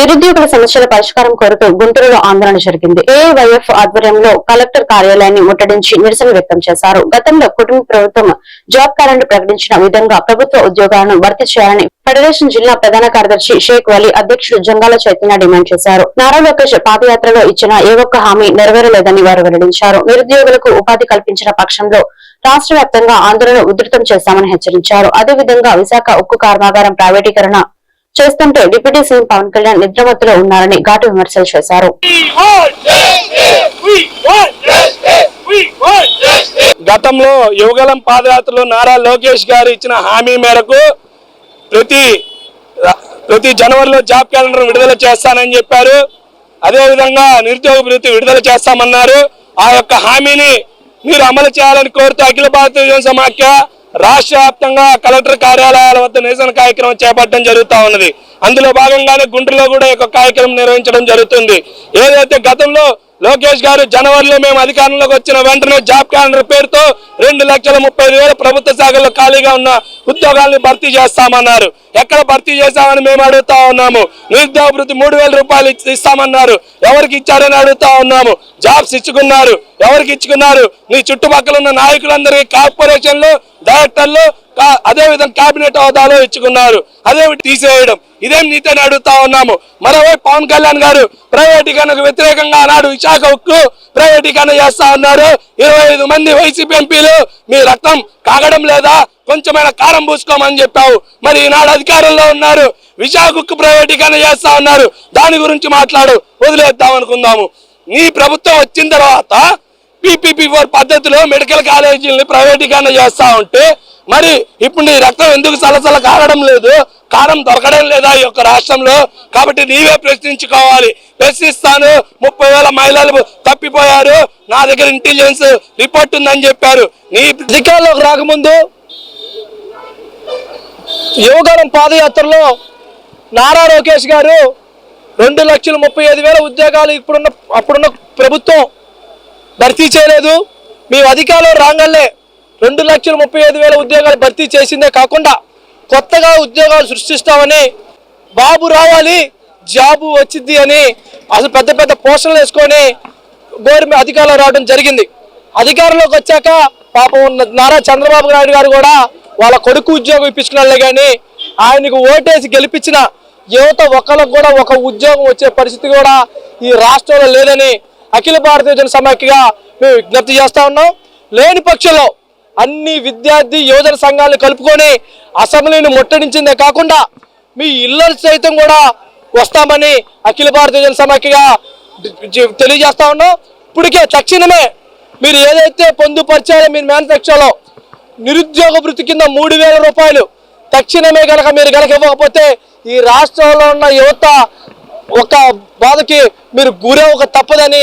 నిరుద్యోగుల సమస్యల పరిష్కారం కోరుతూ గుంటూరులో ఆందోళన జరిగింది. ఏవైఎఫ్ ఆధ్వర్యంలో కలెక్టర్ కార్యాలయాన్ని ముట్టడించి నిరసన వ్యక్తం చేశారు. గతంలో కుటుంబ ప్రభుత్వం జాబ్ క్యాలెండర్ ప్రకటించిన విధంగా ప్రభుత్వ ఉద్యోగాలను భర్తీ చేయాలని ఫెడరేషన్ జిల్లా ప్రధాన కార్యదర్శి షేక్ వలీ అధ్యక్షుడు జంగాల చైతన్య డిమాండ్ చేశారు. నారా లోకేష్ పాదయాత్రలో ఇచ్చిన ఏ ఒక్క హామీ నెరవేరలేదని వారు వెల్లడించారు. నిరుద్యోగులకు ఉపాధి కల్పించిన పక్షంలో రాష్ట్ర వ్యాప్తంగా ఆందోళన ఉధృతం చేస్తామని హెచ్చరించారు. అదేవిధంగా విశాఖ ఉక్కు కర్మాగారం ప్రైవేటీకరణ చేస్తుంటే డిప్యూటీ సీఎం పవన్ కళ్యాణ్ నిద్రమత్తులో ఉన్నారని ఘాటు విమర్శలు చేశారు. గతంలో యువగలం పాదయాత్రలో నారా లోకేష్ గారు ఇచ్చిన హామీ మేరకు ప్రతి ప్రతి జనవరిలో జాబ్ క్యాలెండర్ విడుదల చేస్తానని చెప్పారు. అదేవిధంగా నిరుద్యోగ భృతి విడుదల చేస్తామన్నారు. ఆ యొక్క హామీని మీరు అమలు చేయాలని కోరుతూ అఖిల భారతీయ సమాఖ్య రాష్ట్ర వ్యాప్తంగా కలెక్టర్ కార్యాలయాల వద్ద నిరసన కార్యక్రమం చేపట్టడం జరుగుతూ ఉన్నది. అందులో భాగంగానే గుంటూరులో కూడా ఒక కార్యక్రమం నిర్వహించడం జరుగుతుంది. ఏదైతే గతంలో లోకేష్ గారు జనవరిలో మేము అధికారంలోకి వచ్చిన వెంటనే జాబ్ క్యాలెండర్ పేరుతో రెండు లక్షల ముప్పై వేల ప్రభుత్వ శాఖల్లో ఖాళీగా ఉన్న ఉద్యోగాల్ని భర్తీ చేస్తామన్నారు. ఎక్కడ భర్తీ చేశామని మేము అడుగుతా ఉన్నాము. నిరుద్యోగ భృతి మూడు వేల రూపాయలు ఇస్తామన్నారు. ఎవరికి ఇచ్చారని అడుగుతా ఉన్నాము. జాబ్స్ ఇచ్చుకున్నారు. ఎవరికి ఇచ్చుకున్నారు? నీ చుట్టుపక్కల ఉన్న నాయకులందరికీ కార్పొరేషన్లు డైరెక్టర్లు అదేవిధంగా అదే విధంగా కేబినెట్ హోదాలో ఇచ్చుకున్నారు. అదే తీసేయడం. ఇదేం నీతని అడుగుతా ఉన్నాము. మరోవైపు పవన్ కళ్యాణ్ గారు ప్రైవేటీకరణకు వ్యతిరేకంగా ఆనాడు విశాఖ ఉక్కు ప్రైవేటీకరణ చేస్తా ఉన్నారు. ఇరవై ఐదు మంది వైసీపీ ఎంపీలు మీ రక్తం కాగడం లేదా? కొంచెమైన కారం పూసుకోమని చెప్పావు. మరి ఈనాడు అధికారంలో ఉన్నారు. విశాఖ ఉక్కు ప్రైవేటీకరణ చేస్తా ఉన్నారు. దాని గురించి మాట్లాడు. వదిలేద్దాం అనుకుందాము. నీ ప్రభుత్వం వచ్చిన తర్వాత పీపీపీ ఫోర్ పద్ధతిలో మెడికల్ కాలేజీలని ప్రైవేటీకరణ చేస్తా ఉంటే మరి ఇప్పుడు నీ రక్తం ఎందుకు సలసల కారడం లేదు? కారం దొరకడం లేదా ఈ యొక్క రాష్ట్రంలో? కాబట్టి నీవే ప్రశ్నించుకోవాలి. ప్రశ్నిస్తాను. ముప్పై వేల మహిళలు తప్పిపోయారు. నా దగ్గర ఇంటెలిజెన్స్ రిపోర్ట్ ఉందని చెప్పారు. నీ అధికారంలోకి రాకముందు యువగరం పాదయాత్రలో నారా లోకేష్ గారు రెండు లక్షల ముప్పై ఐదు వేల ఉద్యోగాలు ఇప్పుడున్న అప్పుడున్న ప్రభుత్వం భర్తీ చేయలేదు. మేము అధికారంలో రాగానే రెండు లక్షల ముప్పై ఐదు వేల ఉద్యోగాలు భర్తీ చేసిందే కాకుండా కొత్తగా ఉద్యోగాలు సృష్టిస్తామని బాబు రావాలి జాబు వచ్చింది అని అసలు పెద్ద పెద్ద పోస్టర్లు వేసుకొని గవర్నమెంట్ అధికారంలో రావడం జరిగింది. అధికారంలోకి వచ్చాక పాపం ఉన్న నారా చంద్రబాబు నాయుడు గారు కూడా వాళ్ళ కొడుకు ఉద్యోగం ఇప్పించుకున్నాళ్ళే కానీ ఆయనకు ఓటేసి గెలిపించిన యువత ఒకరికి కూడా ఒక ఉద్యోగం వచ్చే పరిస్థితి కూడా ఈ రాష్ట్రంలో లేదని అఖిల భారతీయ జన సమాఖ్యగా మేము విజ్ఞప్తి చేస్తా ఉన్నాం. లేని పక్షంలో అన్ని విద్యార్థి యువజన సంఘాలను కలుపుకొని అసెంబ్లీని ముట్టడించిందే కాకుండా మీ ఇళ్ళ సైతం కూడా వస్తామని అఖిల భారతీయ జన సమాఖ్యగా తెలియజేస్తా ఉన్నాం. ఇప్పటికే తక్షణమే మీరు ఏదైతే పొందుపరిచారో మీరు మేనిఫెస్టోలో నిరుద్యోగ వృత్తి కింద మూడు వేల రూపాయలు తక్షణమే కనుక మీరు గనక ఇవ్వకపోతే ఈ రాష్ట్రంలో ఉన్న యువత ఒక బాధకి మీరు గురవక తప్పదని